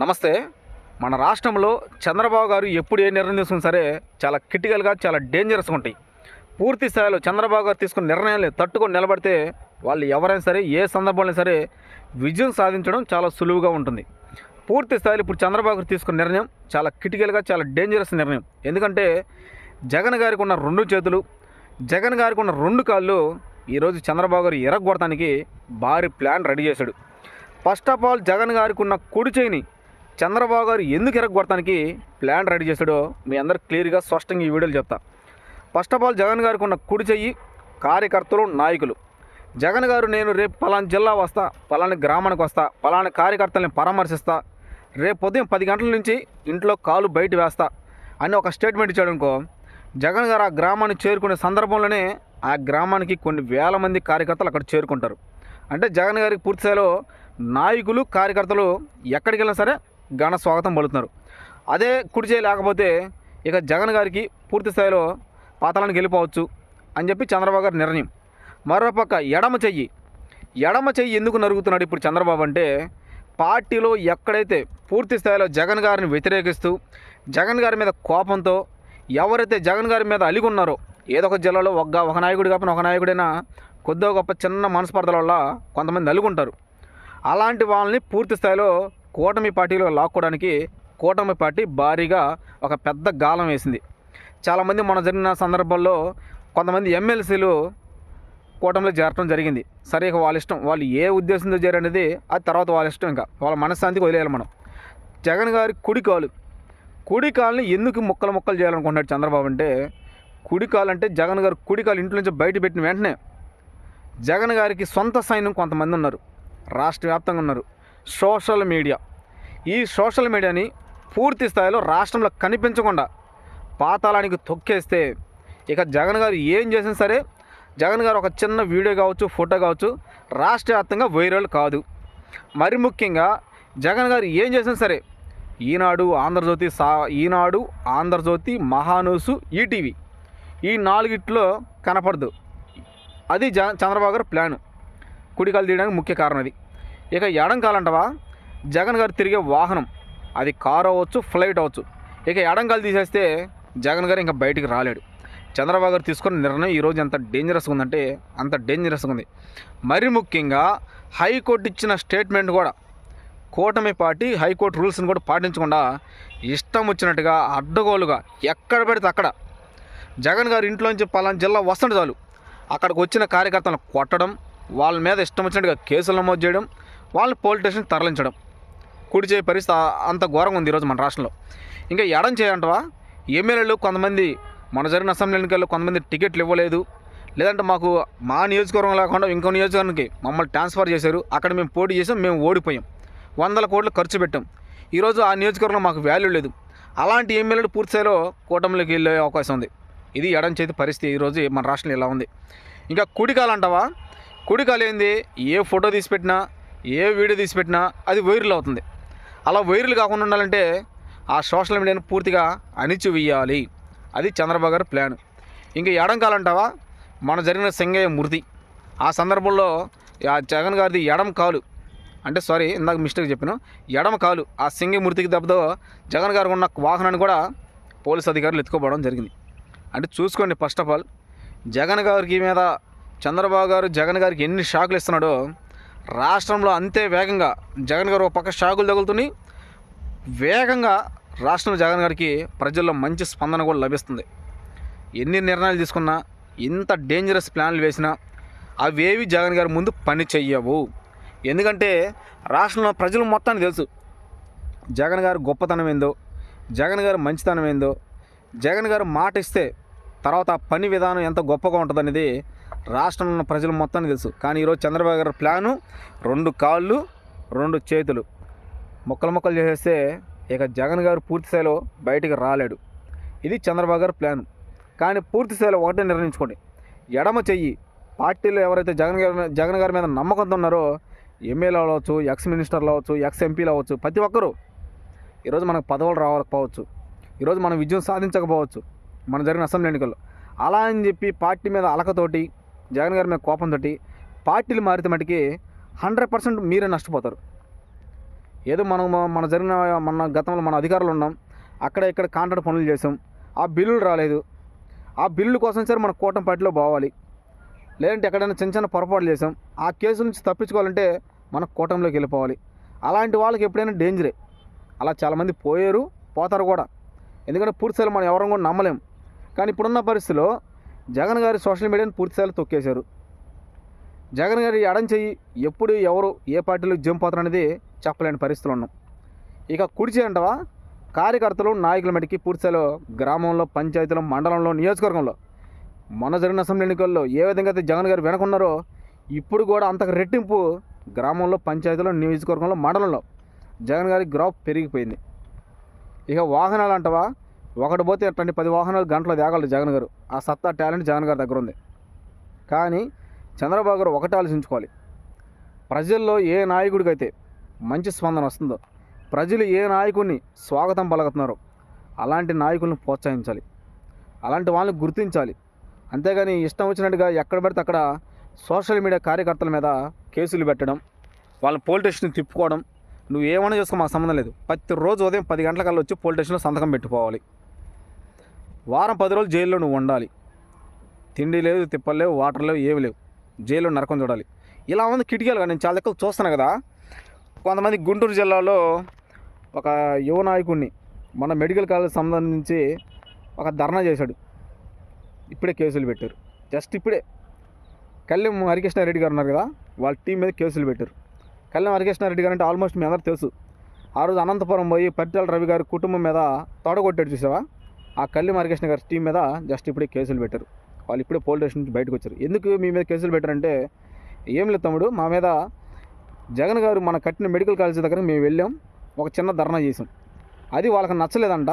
నమస్తే. మన రాష్ట్రంలో చంద్రబాబు గారు ఎప్పుడు ఏ నిర్ణయం తీసుకున్నా సరే చాలా క్రిటికల్గా చాలా డేంజరస్గా ఉంటాయి. పూర్తి స్థాయిలో చంద్రబాబు గారు తీసుకున్న నిర్ణయాలు తట్టుకొని నిలబడితే వాళ్ళు ఎవరైనా సరే ఏ సందర్భంలో సరే విజయం సాధించడం చాలా సులువుగా ఉంటుంది. పూర్తి స్థాయిలో ఇప్పుడు చంద్రబాబు గారు తీసుకున్న నిర్ణయం చాలా క్రిటికల్గా చాలా డేంజరస్ నిర్ణయం. ఎందుకంటే జగన్ గారికి ఉన్న రెండు చేతులు జగన్ గారికి ఉన్న రెండు కాళ్ళు ఈరోజు చంద్రబాబు గారు ఎరగొడటానికి భారీ ప్లాన్ రెడీ చేశాడు. ఫస్ట్ ఆఫ్ ఆల్ జగన్ గారికి ఉన్న కుడి చేయిని చంద్రబాబు గారు ఎందుకు ఎరగొడటానికి ప్లాన్ రెడీ చేశాడో మీ అందరికి క్లియర్గా స్పష్టంగా ఈ వీడియోలు చెప్తా. ఫస్ట్ ఆఫ్ ఆల్ జగన్ గారికి ఉన్న కుడి చెయ్యి కార్యకర్తలు నాయకులు. జగన్ గారు నేను రేపు పలానా జిల్లా వస్తా పలానా గ్రామానికి వస్తా పలానా కార్యకర్తల్ని పరామర్శిస్తా రేపు ఉదయం పది గంటల నుంచి ఇంట్లో కాలు బయట వేస్తా అని ఒక స్టేట్మెంట్ ఇచ్చాడు అనుకో జగన్ గారు ఆ గ్రామాన్ని చేరుకునే సందర్భంలోనే ఆ గ్రామానికి కొన్ని వేల మంది కార్యకర్తలు అక్కడ చేరుకుంటారు. అంటే జగన్ గారికి పూర్తిస్థాయిలో నాయకులు కార్యకర్తలు ఎక్కడికి వెళ్ళినా సరే ఘన స్వాగతం పలుకుతున్నారు. అదే కుడి చేయి లేకపోతే ఇక జగన్ గారికి పూర్తి స్థాయిలో పాతాళానికి వెళ్ళిపోవచ్చు అని చెప్పి చంద్రబాబు గారి నిర్ణయం. మరోపక్క ఎడమ చెయ్యి. ఎడమ చెయ్యి ఎందుకు నరుగుతున్నాడు ఇప్పుడు చంద్రబాబు అంటే పార్టీలో ఎక్కడైతే పూర్తి స్థాయిలో జగన్ గారిని వ్యతిరేకిస్తూ జగన్ గారి మీద కోపంతో ఎవరైతే జగన్ గారి మీద అలిగి ఉన్నారో ఏదో ఒక జిల్లాలో ఒక ఒక నాయకుడు కాకపోయినా ఒక నాయకుడైనా కొద్దిగా గొప్ప చిన్న మనస్పర్ధల వల్ల కొంతమంది అలుగుంటారు అలాంటి వాళ్ళని పూర్తి స్థాయిలో కూటమి పార్టీలో లాక్కోవడానికి కూటమి పార్టీ భారీగా ఒక పెద్ద గాలం వేసింది. చాలామంది మన జరిగిన సందర్భాల్లో కొంతమంది ఎమ్మెల్సీలు కూటమిలో చేరటం జరిగింది. సరే వాళ్ళ ఇష్టం వాళ్ళు ఏ ఉద్దేశంతో చేరనేది అది తర్వాత వాళ్ళ ఇష్టం ఇంకా. వాళ్ళ మనశ్శాంతికి వదిలేయాలి మనం. జగన్ గారి కుడి కాలు. కుడి కాలుని ఎందుకు ముక్కలు ముక్కలు చేయాలనుకుంటున్నాడు చంద్రబాబు అంటే కుడి కాలు అంటే జగన్ గారు కుడి కాలు ఇంట్లో నుంచి బయట పెట్టిన వెంటనే జగన్ గారికి సొంత సైన్యం కొంతమంది ఉన్నారు. రాష్ట్ర వ్యాప్తంగా ఉన్నారు. Social media. ఈ సోషల్ మీడియాని పూర్తి స్థాయిలో రాష్ట్రంలో కనిపించకుండా పాతాళానికి తొక్కేస్తే ఇక జగన్ గారు ఏం చేసినా సరే జగన్ గారు ఒక చిన్న వీడియో కావచ్చు ఫోటో కావచ్చు రాష్ట్ర వ్యాప్తంగా వైరల్ కాదు. మరి ముఖ్యంగా జగన్ గారు ఏం చేసినా సరే ఈనాడు ఆంధ్రజ్యోతి సా ఈనాడు ఆంధ్రజ్యోతి మహానూసు ఈటీవీ ఈ నాలుగిట్లో కనపడదు. అది జ చంద్రబాబు గారు ప్లాను. కుడికాలు తీయడానికి ముఖ్య కారణం అది. ఇక ఎడం కాలంటవా? జగన్ గారు తిరిగే వాహనం. అది కారు అవ్వచ్చు ఫ్లైట్ అవ్వచ్చు. ఇక ఎడంకాలు తీసేస్తే జగన్ గారు ఇంకా బయటికి రాలేడు. చంద్రబాబు గారు తీసుకున్న నిర్ణయం ఈరోజు ఎంత డేంజరస్గా ఉందంటే అంత డేంజరస్గా ఉంది. మరి ముఖ్యంగా హైకోర్టు ఇచ్చిన స్టేట్మెంట్ కూడా. కూటమి పార్టీ హైకోర్టు రూల్స్ని కూడా పాటించకుండా ఇష్టం వచ్చినట్టుగా అడ్డగోలుగా ఎక్కడ పెడితే అక్కడ జగన్ గారు ఇంట్లోంచి పలానా జిల్లా వస్తుంటే చాలు. అక్కడికి వచ్చిన కార్యకర్తలను కొట్టడం వాళ్ళ మీద ఇష్టం వచ్చినట్టుగా కేసులు నమోదు చేయడం వాళ్ళని పోలీస్ స్టేషన్ తరలించడం. కుడి చేయ పరిస్థితి అంత ఘోరంగా ఉంది ఈరోజు మన రాష్ట్రంలో. ఇంకా ఎడం చేయంటవా ఎమ్మెల్యేలు కొంతమంది మన జరిగిన అసెంబ్లీ ఎన్నికల్లో కొంతమంది టికెట్లు ఇవ్వలేదు. లేదంటే మాకు మా నియోజకవర్గం లేకుండా ఇంకో నియోజకవర్గానికి మమ్మల్ని ట్రాన్స్ఫర్ చేశారు. అక్కడ మేము పోటీ చేసాం మేము ఓడిపోయాం. వందల కోట్లు ఖర్చు పెట్టాం. ఈరోజు ఆ నియోజకవర్గంలో మాకు వాల్యూ లేదు. అలాంటి ఎమ్మెల్యేలు పూర్తిస్థాయిలో కూటమిలోకి వెళ్ళే అవకాశం ఉంది. ఇది ఎడం చేతి పరిస్థితి ఈరోజు మన రాష్ట్రంలో ఇలా ఉంది? ఇంకా కుడికాలంటవా కుడికాలు ఏంది? ఏ ఫోటో తీసి పెట్టినా ఏ వీడియో తీసి పెట్టినా అది వైరల్ అవుతుంది. అలా వైరల్ కాకుండా ఉండాలంటే ఆ సోషల్ మీడియాను పూర్తిగా అణిచివేయాలి. అది చంద్రబాబు గారి ప్లాన్. ఇంకా ఎడం కాలంటావా మన జరిగిన సింగయ్య మృతి ఆ సందర్భంలో ఆ జగన్ గారిది ఎడం కాలు. అంటే సారీ ఇందాక మిస్టేక్ చెప్పాను. ఎడమ కాలు. ఆ సింగి మృతికి దెబ్బతో జగన్ గారు ఉన్న వాహనాన్ని కూడా పోలీస్ అధికారులు ఎత్తుకోపోవడం జరిగింది. అంటే చూసుకోండి ఫస్ట్ ఆఫ్ ఆల్ జగన్ గారికి మీద చంద్రబాబు గారు జగన్ గారికి ఎన్ని షాకులు ఇస్తున్నాడో రాష్ట్రంలో అంతే వేగంగా జగన్ గారు ఒక పక్క షాకులు తగులుతున్నాయి. వేగంగా రాష్ట్రంలో జగన్ గారికి ప్రజల్లో మంచి స్పందన కూడా లభిస్తుంది. ఎన్ని నిర్ణయాలు తీసుకున్నా ఇంత డేంజరస్ ప్లాన్లు వేసినా అవేవి జగన్ గారి ముందు పని చెయ్యవు. ఎందుకంటే రాష్ట్రంలో ప్రజలు మొత్తానికి తెలుసు జగన్ గారు గొప్పతనం ఏందో జగన్ గారు మంచితనం ఏందో జగన్ గారు మాట ఇస్తే తర్వాత ఆ పని విధానం ఎంత గొప్పగా ఉంటుందనేది రాష్ట్రంలో ఉన్న ప్రజలు మొత్తానికి తెలుసు. కానీ ఈరోజు చంద్రబాబు గారి ప్లాను రెండు కాళ్ళు రెండు చేతులు. మొక్కలు మొక్కలు చేసేస్తే ఇక జగన్ గారు పూర్తి స్థాయిలో బయటికి రాలేడు. ఇది చంద్రబాబు గారి ప్లాన్. కానీ పూర్తి స్థాయిలో ఒకటే నిర్ణయించుకోండి. ఎడమ చెయ్యి పార్టీలో ఎవరైతే జగన్ గారి జగన్ గారి మీద నమ్మకంతో ఉన్నారో ఎమ్మెల్యేలు అవ్వచ్చు ఎక్స్ మినిస్టర్లు అవ్వచ్చు ఎక్స్ ఎంపీలు అవ్వచ్చు ప్రతి ఒక్కరూ ఈరోజు మనకు పదవులు రావకపోవచ్చు ఈరోజు మనం విజయం సాధించకపోవచ్చు. మన జరిగిన అసెంబ్లీ ఎన్నికల్లో. అలా అని చెప్పి పార్టీ మీద అలకతోటి జగన్ గారి మీద కోపంతో పార్టీలు మారితే మటుకి హండ్రెడ్ పర్సెంట్ మీరే నష్టపోతారు. ఏదో మనం మన జరిగిన మన గతంలో మన అధికారులు ఉన్నాం అక్కడ ఇక్కడ కాంట్రాక్ట్ పనులు చేసాం ఆ బిల్లులు రాలేదు. ఆ బిల్లు కోసం సరే మన కూటమి పార్టీలో పోవాలి లేదంటే ఎక్కడైనా చిన్న చిన్న పొరపాట్లు చేసాం ఆ కేసు నుంచి తప్పించుకోవాలంటే మన కూటమిలోకి వెళ్ళిపోవాలి. అలాంటి వాళ్ళకి ఎప్పుడైనా డేంజరే. అలా చాలామంది పోయారు పోతారు కూడా. ఎందుకంటే పూర్తిస్థాయిలో మనం ఎవరం కూడా నమ్మలేం. కానీ ఇప్పుడున్న పరిస్థితిలో జగన్ గారి సోషల్ మీడియాను పూర్తిస్థాయిలో తొక్కేశారు. జగన్ గారి ఎడం ఎప్పుడు ఎవరు ఏ పార్టీలో జంప్ అనేది చెప్పలేని పరిస్థితులు ఉన్నాం. ఇక కుడిచి అంటవా? కార్యకర్తలు నాయకుల మటుకి పూర్తిస్థాయిలో గ్రామంలో పంచాయతీలో మండలంలో నియోజకవర్గంలో. మొన్న జరిగిన అసెంబ్లీ ఎన్నికల్లో ఏ విధంగా అయితే జగన్ గారు వెనకున్నారో ఇప్పుడు కూడా అంతకు రెట్టింపు గ్రామంలో పంచాయతీలో నియోజకవర్గంలో మండలంలో జగన్ గారి గ్రాఫ్ పెరిగిపోయింది. ఇక వాహనాలు అంటవా? ఒకటి పోతే అట్లాంటి పది వాహనాలు గంటలో తేగలరు జగన్ గారు. ఆ సత్తా టాలెంట్ జగన్ గారి దగ్గర ఉంది. కానీ చంద్రబాబు గారు ఒకటి ఆలోచించుకోవాలి. ప్రజల్లో ఏ నాయకుడికైతే మంచి స్పందన వస్తుందో ప్రజలు ఏ నాయకుడిని స్వాగతం పలుకుతున్నారో అలాంటి నాయకులను ప్రోత్సహించాలి. అలాంటి వాళ్ళని గుర్తించాలి. అంతేగాని ఇష్టం వచ్చినట్టుగా ఎక్కడ పడితే అక్కడ సోషల్ మీడియా కార్యకర్తల మీద కేసులు పెట్టడం వాళ్ళని పోలీస్ స్టేషన్ తిప్పుకోవడం నువ్వు ఏమైనా చేసుకో మాకు సంబంధం లేదు. ప్రతిరోజు ఉదయం పది గంటలకల్లా వచ్చి పోలీస్ స్టేషన్లో సంతకం పెట్టుకోవాలి. వారం పది రోజులు జైల్లో నువ్వు ఉండాలి. తిండి లేదు తిప్పలు లేవు వాటర్ లేవు ఏమి లేవు. జైల్లో నరకం చూడాలి. ఇలా ఉంది కిటికీలుగా నేను చాలా దగ్గర చూస్తాను కదా. కొంతమంది గుంటూరు జిల్లాలో ఒక యువ నాయకుడిని మన మెడికల్ కాలేజ్ సంబంధించి ఒక ధర్నా చేశాడు. ఇప్పుడే కేసులు పెట్టారు. జస్ట్ ఇప్పుడే. కళ్యం హరికృష్ణారెడ్డి గారు ఉన్నారు కదా వాళ్ళ టీం మీద కేసులు పెట్టారు. కళ్యం హరికృష్ణారెడ్డి గారు అంటే ఆల్మోస్ట్ మీ అందరూ తెలుసు. ఆ రోజు అనంతపురం పోయి పరిటాల రవి గారి కుటుంబం మీద తొడగొట్టాడు చూసావా? ఆ కల్లి హరికృష్ణ గారి టీం మీద జస్ట్ ఇప్పుడే కేసులు పెట్టారు. వాళ్ళు ఇప్పుడే పోలీస్ స్టేషన్ నుంచి బయటకు వచ్చారు. ఎందుకు మీ మీద కేసులు పెట్టారంటే ఏం లేదు తమ్ముడు మా మీద జగన్ గారు మన కట్టిన మెడికల్ కాలేజ్ దగ్గర మేము వెళ్ళాం ఒక చిన్న ధర్నా చేసాం అది వాళ్ళకి నచ్చలేదంట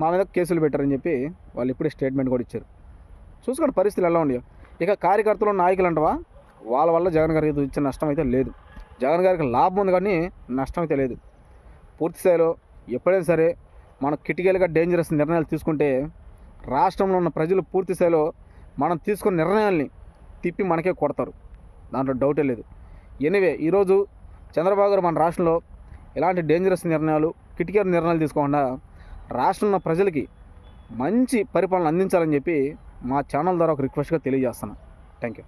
మా మీద కేసులు పెట్టారని చెప్పి వాళ్ళు ఇప్పుడే స్టేట్మెంట్ కూడా ఇచ్చారు. చూసుకోండి పరిస్థితులు ఎలా ఉన్నాయో. ఇక కార్యకర్తలు నాయకులు అంటవా? వాళ్ళ వల్ల జగన్ గారికి ఇచ్చిన నష్టం అయితే లేదు. జగన్ గారికి లాభం ఉంది కానీ నష్టం అయితే లేదు. పూర్తి స్థాయిలో ఎప్పుడైనా సరే మనం కిటికీలుగా డేంజరస్ నిర్ణయాలు తీసుకుంటే రాష్ట్రంలో ఉన్న ప్రజలు పూర్తి స్థాయిలో మనం తీసుకున్న నిర్ణయాల్ని తిప్పి మనకే కొడతారు. దాంట్లో డౌటే లేదు. ఎనివే ఈరోజు చంద్రబాబు గారు మన రాష్ట్రంలో ఇలాంటి డేంజరస్ నిర్ణయాలు కిటికీ నిర్ణయాలు తీసుకోకుండా రాష్ట్రంలో ఉన్న ప్రజలకి మంచి పరిపాలన అందించాలని చెప్పి మా ఛానల్ ద్వారా ఒక రిక్వెస్ట్గా తెలియజేస్తున్నాను. Thank you